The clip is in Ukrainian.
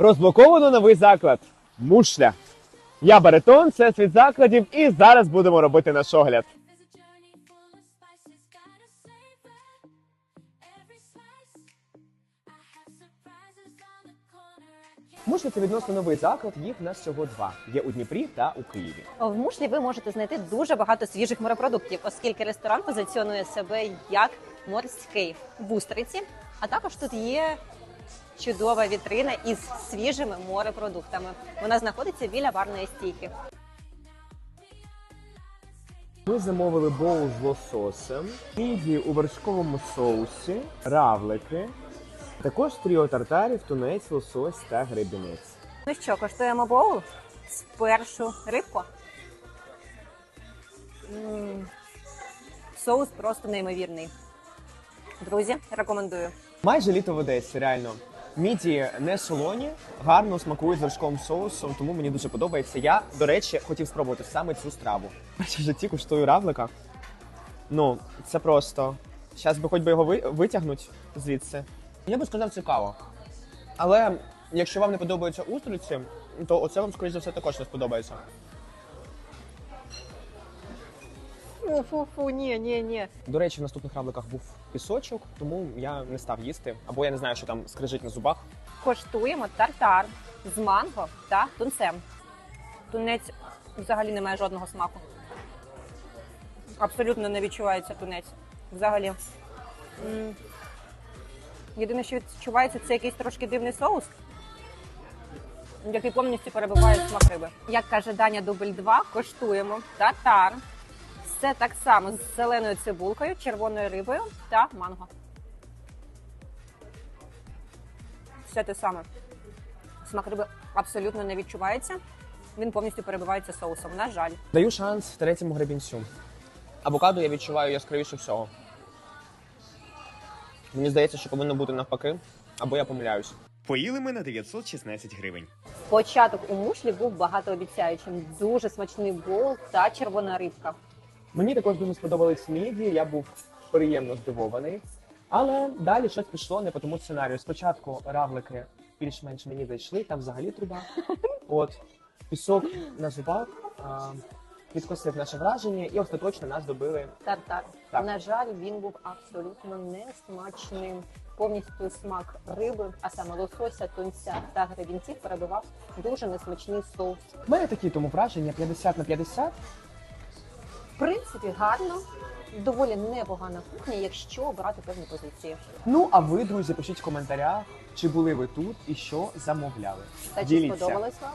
Розблоковано новий заклад. Мушля. Я баритон, це світ закладів, і зараз будемо робити наш огляд. Мушля це відносно новий заклад, їх в нас всього два. Є у Дніпрі та у Києві. В мушлі ви можете знайти дуже багато свіжих морепродуктів, оскільки ресторан позиціонує себе як морський в Устриці. А також тут є чудова вітрина із свіжими морепродуктами. Вона знаходиться біля барної стійки. Ми замовили боул з лососем, мідії у вершковому соусі, равлики, також тріо тартарів, тунець, лосось та гребінець. Ну що, коштуємо боул? Спершу рибку. Соус просто неймовірний. Друзі, рекомендую. Майже літо в Одесі, реально. Міді не солоні, гарно смакують з вершковим соусом, тому мені дуже подобається. Я, до речі, хотів спробувати саме цю страву. Перше в житті куштую равлика. Ну, це просто. Зараз би хоч би його ви- витягнуть звідси. Я би сказав цікаво. Але якщо вам не подобаються устриці, то оце вам, скоріш за все, також не сподобається. Фу-фу-фу, ні, ні, ні. До речі, в наступних равликах був пісочок, тому я не став їсти. Або я не знаю, що там скрижить на зубах. Коштуємо тартар з манго та тунцем. Тунець взагалі не має жодного смаку. Абсолютно не відчувається тунець. Взагалі. М. Єдине, що відчувається, це якийсь трошки дивний соус, який повністю перебиває смак риби. Як каже Даня Дубль 2, коштуємо татар. Все так само з зеленою цибулкою, червоною рибою та манго. все те саме. Смак риби абсолютно не відчувається. Він повністю перебивається соусом. На жаль. Даю шанс третьому гребінцю. Авокадо я відчуваю яскравіше всього. Мені здається, що повинно бути навпаки, або я помиляюсь. Поїли ми на 916 гривень. Початок у мушлі був багатообіцяючим. Дуже смачний боул та червона рибка. Мені також дуже сподобались міді, я був приємно здивований. Але далі щось пішло не по тому сценарію. Спочатку равлики більш-менш мені зайшли, там взагалі труба. От пісок на зубах а, підкосив наше враження, і остаточно нас добили Тартар. Так. На жаль, він був абсолютно несмачним. Повністю смак риби, а саме лосося, тунця та гребінців перебивав дуже несмачний соус. У мене такі тому враження 50 на 50 принципі, гарно. Доволі непогана кухня, якщо обрати певні позиції. Ну а ви, друзі, пишіть в коментарях, чи були ви тут і що замовляли. Та чи сподобалось вам?